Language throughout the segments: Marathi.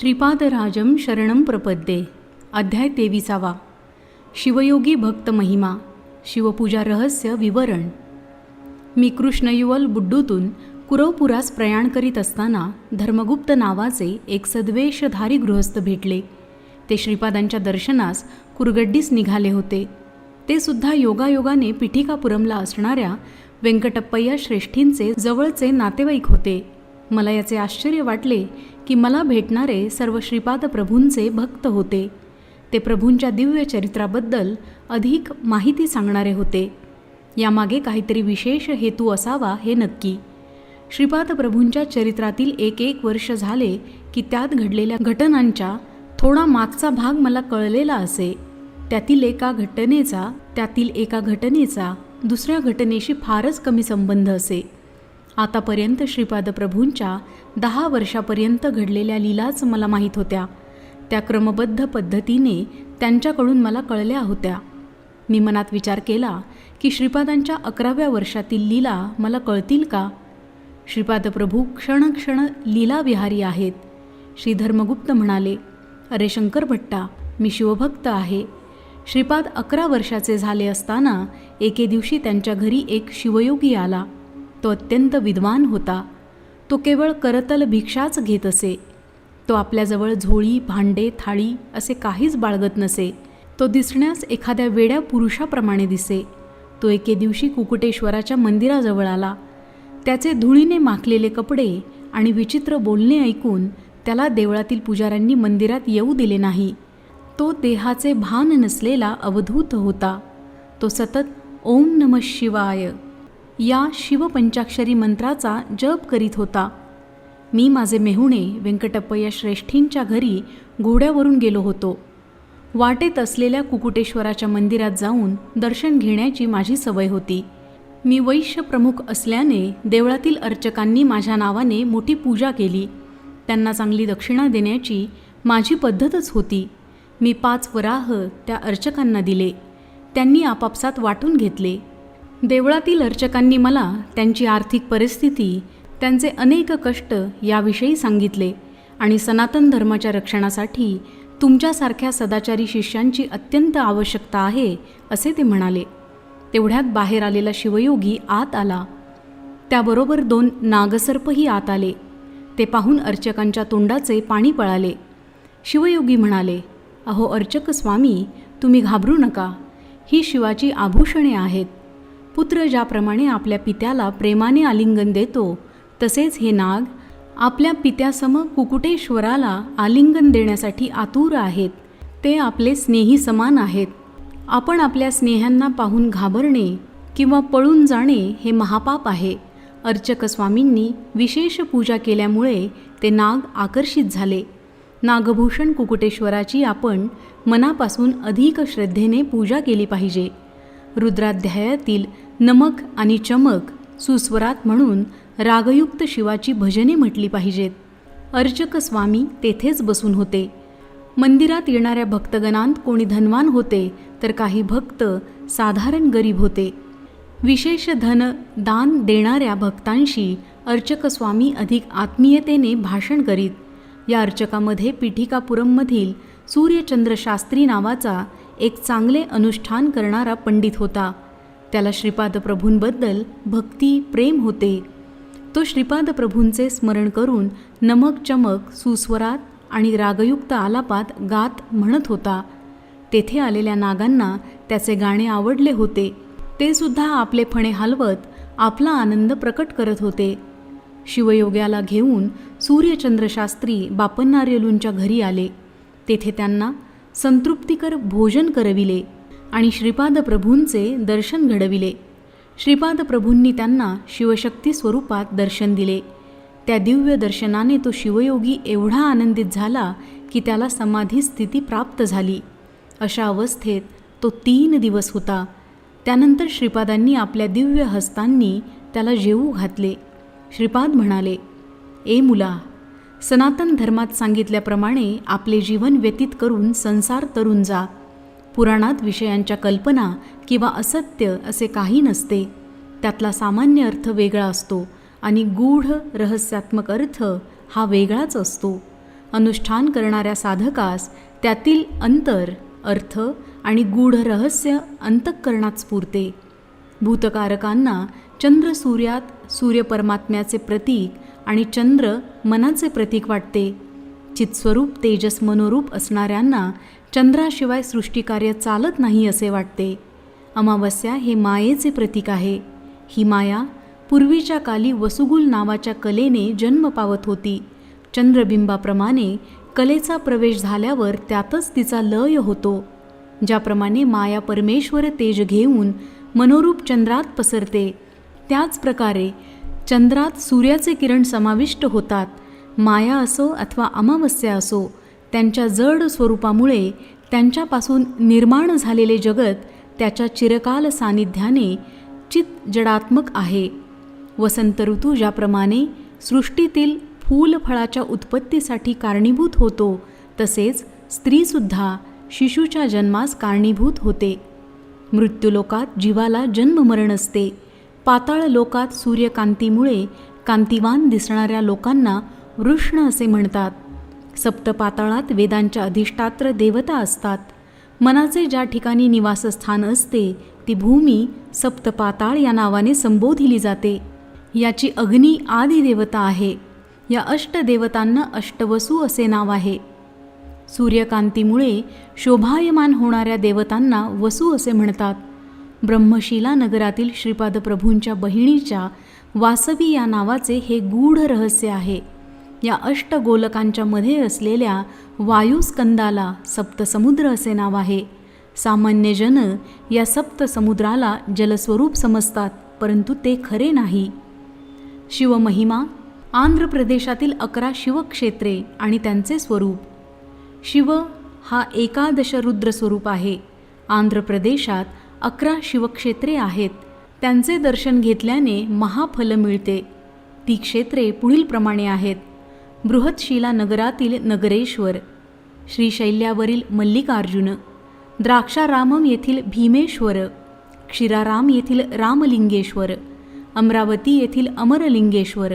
श्रीपादराजम शरणम प्रपद्ये। अध्याय तेविसावा। शिवयोगी भक्त महिमा। शिवपूजा रहस्य विवरण। मी कृष्णयुवल बुड्डूतून कुरवपुरास प्रयाण करीत असताना धर्मगुप्त नावाचे एक सद्वेषधारी गृहस्थ भेटले. ते श्रीपादांच्या दर्शनास कुरगड्डीस निघाले होते. ते सुद्धा योगायोगाने पिठिकापुरमला असणाऱ्या व्यंकटप्पय्या श्रेष्ठींचे जवळचे नातेवाईक होते. मला याचे आश्चर्य वाटले की मला भेटणारे सर्व श्रीपाद प्रभूंचे भक्त होते. ते प्रभूंच्या दिव्य चरित्राबद्दल अधिक माहिती सांगणारे होते. यामागे काहीतरी विशेष हेतू असावा हे नक्की. श्रीपाद प्रभूंच्या चरित्रातील एक एक वर्ष झाले की त्यात घडलेल्या घटनांच्या थोडा मागचा भाग मला कळलेला असे. त्यातील एका घटनेचा त्यातील एका घटनेचा दुसऱ्या घटनेशी फारच कमी संबंध असे. आतापर्यंत श्रीपाद प्रभूंच्या दहा वर्षापर्यंत घडलेल्या लीलाच मला माहीत होत्या. त्या क्रमबद्ध पद्धतीने त्यांच्याकडून मला कळल्या होत्या. मी मनात विचार केला की श्रीपादांच्या अकराव्या वर्षातील लीला मला कळतील का? श्रीपाद प्रभू क्षणक्षण लीलाविहारी आहेत. श्री धर्मगुप्त म्हणाले अरे शंकर भट्टा मी शिवभक्त आहे. श्रीपाद अकरा वर्षाचे झाले असताना एके दिवशी त्यांच्या घरी एक शिवयोगी आला. तो अत्यंत विद्वान होता. तो केवळ करतल भिक्षाच घेत असे. तो आपल्याजवळ झोळी भांडे थाळी असे काहीच बाळगत नसे. तो दिसण्यास एखाद्या वेड्या पुरुषाप्रमाणे दिसे. तो एके दिवशी कुकुटेश्वराच्या मंदिराजवळ आला. त्याचे धुळीने माखलेले कपडे आणि विचित्र बोलणे ऐकून त्याला देवळातील पुजाऱ्यांनी मंदिरात येऊ दिले नाही. तो देहाचे भान नसलेला अवधूत होता. तो सतत ओम नम शिवाय या शिवपंचाक्षरी मंत्राचा जप करीत होता. मी माझे मेहुणे व्यंकटप्पय्या श्रेष्ठींच्या घरी घोड्यावरून गेलो होतो. वाटेत असलेल्या कुकुटेश्वराच्या मंदिरात जाऊन दर्शन घेण्याची माझी सवय होती. मी वैश्य प्रमुख असल्याने देवळातील अर्चकांनी माझ्या नावाने मोठी पूजा केली. त्यांना चांगली दक्षिणा देण्याची माझी पद्धतच होती. मी पाच वराह त्या अर्चकांना दिले. त्यांनी आपापसात वाटून घेतले. देवळातील अर्चकांनी मला त्यांची आर्थिक परिस्थिती त्यांचे अनेक कष्ट याविषयी सांगितले आणि सनातन धर्माच्या रक्षणासाठी तुमच्यासारख्या सदाचारी शिष्यांची अत्यंत आवश्यकता आहे असे ते म्हणाले. तेवढ्यात बाहेर आलेला शिवयोगी आत आला. त्याबरोबर दोन नागसर्पही आत आले. ते पाहून अर्चकांच्या तोंडाचे पाणी पळाले. शिवयोगी म्हणाले अहो अर्चक स्वामी तुम्ही घाबरू नका. ही शिवाची आभूषणे आहेत. पुत्र ज्याप्रमाणे आपल्या पित्याला प्रेमाने आलिंगन देतो तसेच हे नाग आपल्या पित्यासम कुकुटेश्वराला आलिंगन देण्यासाठी आतुर आहेत. ते आपले स्नेही समान आहेत. आपण आपल्या स्नेहांना पाहून घाबरणे किंवा पळून जाणे हे महापाप आहे. अर्चक स्वामींनी विशेष पूजा केल्यामुळे ते नाग आकर्षित झाले. नागभूषण कुकुटेश्वराची आपण मनापासून अधिक श्रद्धेने पूजा केली पाहिजे. रुद्राध्यायातील नमक आणि चमक सुस्वरात म्हणून रागयुक्त शिवाची भजने म्हटली पाहिजेत. अर्चक स्वामी तेथेच बसून होते. मंदिरात येणाऱ्या भक्तगणांत कोणी धनवान होते तर काही भक्त साधारण गरीब होते. विशेष धन दान देणाऱ्या भक्तांशी अर्चक स्वामी अधिक आत्मीयतेने भाषण करीत. या अर्चकामध्ये पीठिकापुरममधील सूर्यचंद्रशास्त्री नावाचा एक चांगले अनुष्ठान करणारा पंडित होता. त्याला श्रीपाद प्रभूंबद्दल भक्ती प्रेम होते. तो श्रीपाद प्रभूंचे स्मरण करून नमक चमक सुस्वरात आणि रागयुक्त आलापात गात म्हणत होता. तेथे आलेल्या नागांना त्याचे गाणे आवडले होते. ते सुद्धा आपले फणे हलवत आपला आनंद प्रकट करत होते. शिवयोग्याला घेऊन सूर्यचंद्रशास्त्री बापन्नार्यलूंच्या घरी आले. तेथे त्यांना संतृप्तिकर भोजन करविले आणि श्रीपाद प्रभूंचे दर्शन घडविले. श्रीपाद प्रभूंनी त्यांना शिवशक्ती स्वरूपात दर्शन दिले. त्या दिव्य दर्शनाने तो शिवयोगी एवढा आनंदित झाला की त्याला समाधी स्थिती प्राप्त झाली. अशा अवस्थेत तो तीन दिवस होता. त्यानंतर श्रीपादांनी आपल्या दिव्य हस्तांनी त्याला जेवू घातले. श्रीपाद म्हणाले ए मुला सनातन धर्मात सांगितल्याप्रमाणे आपले जीवन व्यतीत करून संसार तरून जा. पुराणात विषयांच्या कल्पना किंवा असत्य असे काही नसते. त्यातला सामान्य अर्थ वेगळा असतो आणि गूढ रहस्यात्मक अर्थ हा वेगळाच असतो. अनुष्ठान करणाऱ्या साधकास त्यातील अंतर अर्थ आणि गूढ रहस्य अंतःकरणात स्फुरते. भूतकारकांना चंद्र सूर्यात सूर्यपरमात्म्याचे प्रतीक आणि चंद्र मनाचे प्रतीक वाटते. चित्स्वरूप तेजस मनोरूप असणाऱ्यांना चंद्राशिवाय सृष्टिकार्य चालत नाही असे वाटते. अमावस्या हे मायेचे प्रतीक आहे. ही माया पूर्वीच्या काली वसुगुल नावाच्या कलेने जन्म पावत होती. चंद्रबिंबाप्रमाणे कलेचा प्रवेश झाल्यावर त्यातच तिचा लय होतो. ज्याप्रमाणे माया परमेश्वर तेज घेऊन मनोरूप चंद्रात पसरते. त्याचप्रकारे चंद्रात सूर्याचे किरण समाविष्ट होतात. माया असो अथवा अमावस्या असो त्यांच्या जड स्वरूपामुळे त्यांच्यापासून निर्माण झालेले जगत त्याच्या चिरकाल सान्निध्याने चित जडात्मक आहे. वसंत ऋतू ज्याप्रमाणे सृष्टीतील फूलफळाच्या उत्पत्तीसाठी कारणीभूत होतो तसेच स्त्रीसुद्धा शिशूच्या जन्मास कारणीभूत होते. मृत्यूलोकात जीवाला जन्ममरण असते. पाताळ लोकात सूर्यकांतीमुळे कांतिवान दिसणाऱ्या लोकांना वृष्ण असे म्हणतात. सप्तपाताळात वेदांच्या अधिष्ठात्र देवता असतात. मनाचे ज्या ठिकाणी निवासस्थान असते ती भूमी सप्तपाताळ या नावाने संबोधिली जाते. याची अग्नी आदी देवता आहे. या अष्टदेवतांना अष्टवसू असे नाव आहे. सूर्यकांतीमुळे शोभायमान होणाऱ्या देवतांना वसू असे म्हणतात. ब्रह्मशिला नगरातील श्रीपाद प्रभूंच्या बहिणीच्या वासवी या नावाचे हे गूढ रहस्य आहे. या अष्टगोलकांच्या मध्ये असलेल्या वायुस्कंदाला सप्तसमुद्र असे नाव आहे. सामान्य जन या सप्तसमुद्राला जलस्वरूप समजतात परंतु ते खरे नाही. शिवमहिमा आंध्र प्रदेशातील अकरा शिवक्षेत्रे आणि त्यांचे स्वरूप. शिव हा एकादश रुद्र स्वरूप आहे. आंध्र प्रदेशात अकरा शिवक्षेत्रे आहेत. त्यांचे दर्शन घेतल्याने महाफल मिळते. ती क्षेत्रे पुढीलप्रमाणे आहेत. बृहतशिला नगरातील नगरेश्वर श्रीशैल्यावरील मल्लिकार्जुन द्राक्षारामम येथील भीमेश्वर क्षीराराम येथील रामलिंगेश्वर अमरावती येथील अमरलिंगेश्वर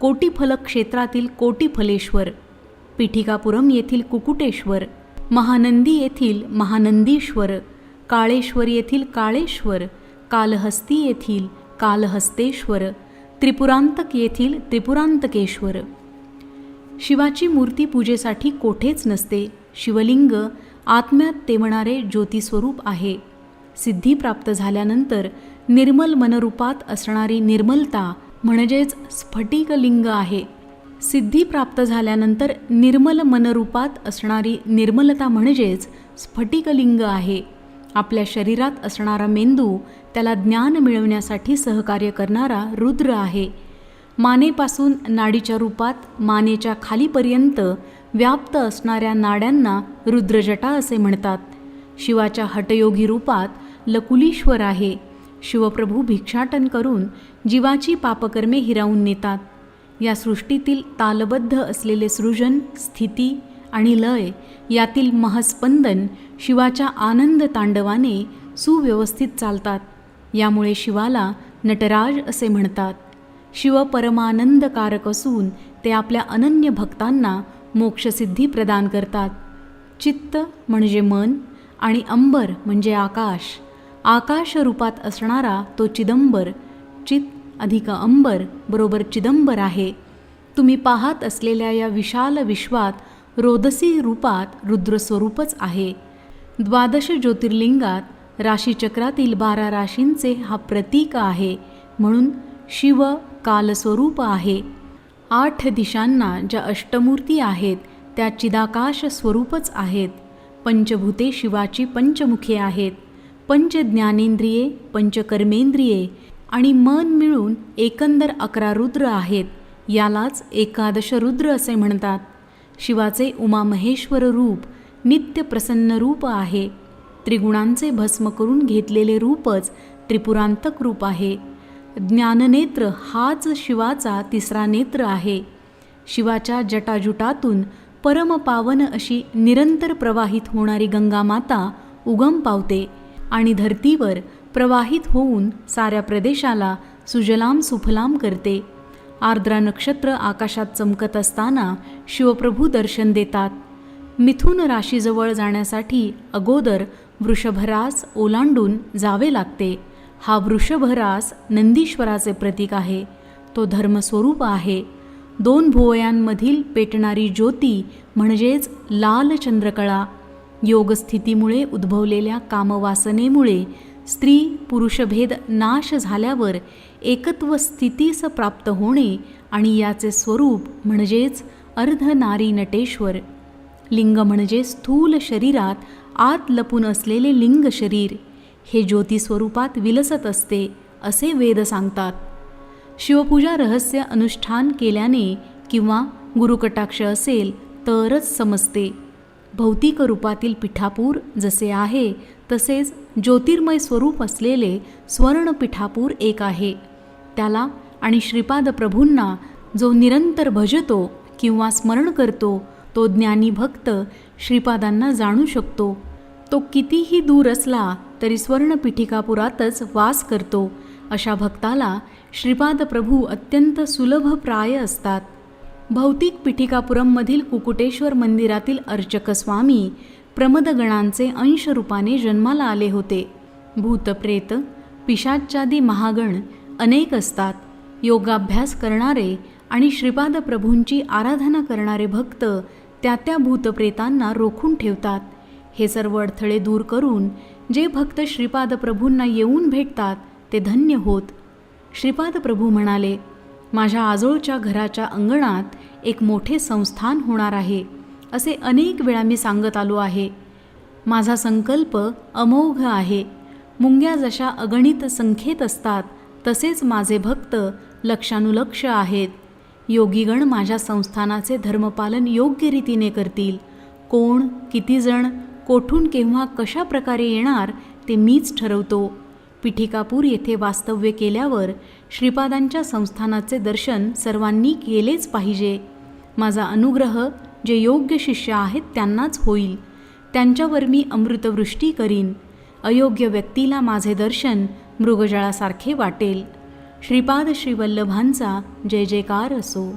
कोटीफलक क्षेत्रातील कोटीफलेश्वर पिठिकापुरम येथील कुकुटेश्वर महानंदी येथील महानंदीश्वर काळेश्वर येथील काळेश्वर कालहस्ती येथील कालहस्तेश्वर त्रिपुरांतक येथील त्रिपुरांतकेश्वर. शिवाची मूर्ती पूजेसाठी कोठेच नसते. शिवलिंग आत्म्यात तेवणारे ज्योतिस्वरूप आहे. सिद्धी प्राप्त झाल्यानंतर निर्मल मनरूपात असणारी निर्मलता म्हणजेच स्फटिकलिंग आहे. सिद्धी प्राप्त झाल्यानंतर निर्मल मनरूपात असणारी निर्मलता म्हणजेच स्फटिकलिंग आहे. आपल्या शरीरात असणारा मेंदू त्याला ज्ञान मिळवण्यासाठी सहकार्य करणारा रुद्र आहे. मानेपासून नाडीच्या रूपात मानेच्या खालीपर्यंत व्याप्त असणाऱ्या नाड्यांना रुद्रजटा असे म्हणतात. शिवाच्या हटयोगी रूपात लकुलीश्वर आहे. शिवप्रभू भिक्षाटन करून जीवाची पापकर्मे हिरावून नेतात. या सृष्टीतील तालबद्ध असलेले सृजन स्थिती आणि लय यातील महस्पंदन शिवाच्या आनंद तांडवाने सुव्यवस्थित चालतात. यामुळे शिवाला नटराज असे म्हणतात. शिव परमानंदकारक असून ते आपल्या अनन्य भक्तांना मोक्षसिद्धी प्रदान करतात. चित्त म्हणजे मन आणि अंबर म्हणजे आकाश. आकाश रूपात असणारा तो चिदंबर चित अधिक अंबर बरोबर चिदंबर आहे. तुम्ही पाहत असलेल्या या विशाल विश्वात रोदसी रूपात रुद्रस्वरूपच आहे. द्वादश ज्योतिर्लिंगात राशीचक्रातील बारा राशींचे हा प्रतीक आहे. म्हणून शिव कालस्वरूप आहे. आठ दिशांना ज्या अष्टमूर्ती आहेत त्या चिदाकाश स्वरूपच आहेत. पंचभूते शिवाची पंचमुखे आहेत. पंच ज्ञानेंद्रिये पंचकर्मेंद्रिये आणि मन मिळून एकंदर अकरा रुद्र आहेत. यालाच एकादश रुद्र असे म्हणतात. शिवाचे उमामहेश्वर रूप नित्य प्रसन्न रूप आहे. त्रिगुणांचे भस्म करून घेतलेले रूपच त्रिपुरांतक रूप आहे. ज्ञाननेत्र हाच शिवाचा तिसरा नेत्र आहे. शिवाच्या जटाजुटातून परमपावन अशी निरंतर प्रवाहित होणारी गंगामाता उगम पावते आणि धर्तीवर प्रवाहित होऊन साऱ्या प्रदेशाला सुजलाम सुफलाम करते. आर्द्रा नक्षत्र आकाशात चमकत असताना शिवप्रभू दर्शन देतात. मिथुन राशीजवळ जाण्यासाठी अगोदर वृषभरास ओलांडून जावे लागते. हा वृषभरास नंदीश्वराचे प्रतीक आहे. तो धर्मस्वरूप आहे. दोन भुवयांमधील पेटणारी ज्योती म्हणजेच लाल चंद्रकळा योगस्थितीमुळे उद्भवलेल्या कामवासनेमुळे स्त्री पुरुषभेद नाश झाल्यावर एकत्व स्थितीस प्राप्त होणे आणि याचे स्वरूप म्हणजेच अर्धनारी नटेश्वर लिंग म्हणजे स्थूल शरीरात आत लपून असलेले लिंग शरीर. हे ज्योतिस्वरूपात विलसत असते असे वेद सांगतात. शिवपूजा रहस्य अनुष्ठान केल्याने किंवा गुरुकटाक्ष असेल तरच समजते. भौतिक रूपातील पिठापूर जसे आहे तसेच ज्योतिर्मय स्वरूप असलेले स्वर्णपीठापूर एक आहे. त्याला आणि श्रीपाद प्रभूंना जो निरंतर भजतो किंवा स्मरण करतो तो ज्ञानी भक्त श्रीपादांना जाणू शकतो. तो कितीही दूर असला तरी स्वर्णपीठिकापुरातच वास करतो. अशा भक्ताला श्रीपाद प्रभू अत्यंत सुलभ प्राय असतात. भौतिक पीठिकापुरममधील कुकुटेश्वर मंदिरातील अर्चक स्वामी प्रमदगणांचे अंशरूपाने जन्माला आले होते. भूतप्रेत पिशाच्चादी महागण अनेक असतात. योगाभ्यास करणारे आणि श्रीपाद प्रभूंची आराधना करणारे भक्त त्या त्या भूतप्रेतांना रोखून ठेवतात. हे सर्व अडथळे दूर करून जे भक्त श्रीपाद प्रभूंना येऊन भेटतात ते धन्य होत. श्रीपाद प्रभू म्हणाले माझ्या आजोळच्या घराच्या अंगणात एक मोठे संस्थान होणार आहे. असे अनेक वेळा मी सांगत आलो आहे. माझा संकल्प अमोघ आहे. मुंग्या जशा अगणित संख्येत असतात तसेच माझे भक्त लक्षानुलक्ष आहेत. योगीगण माझ्या संस्थानाचे धर्मपालन योग्य रीतीने करतील. कोण कितीजण कोठून केव्हा कशा प्रकारे येणार ते मीच ठरवतो. पिठिकापूर येथे वास्तव्य केल्यावर श्रीपादांच्या संस्थानाचे दर्शन सर्वांनी केलेच पाहिजे. माझा अनुग्रह जे योग्य शिष्य आहेत त्यांनाच होईल. त्यांच्यावर मी अमृतवृष्टी करीन. अयोग्य व्यक्तीला माझे दर्शन मृगजळासारखे वाटेल. श्रीपाद श्रीवल्लभांचा जय जयकार असो.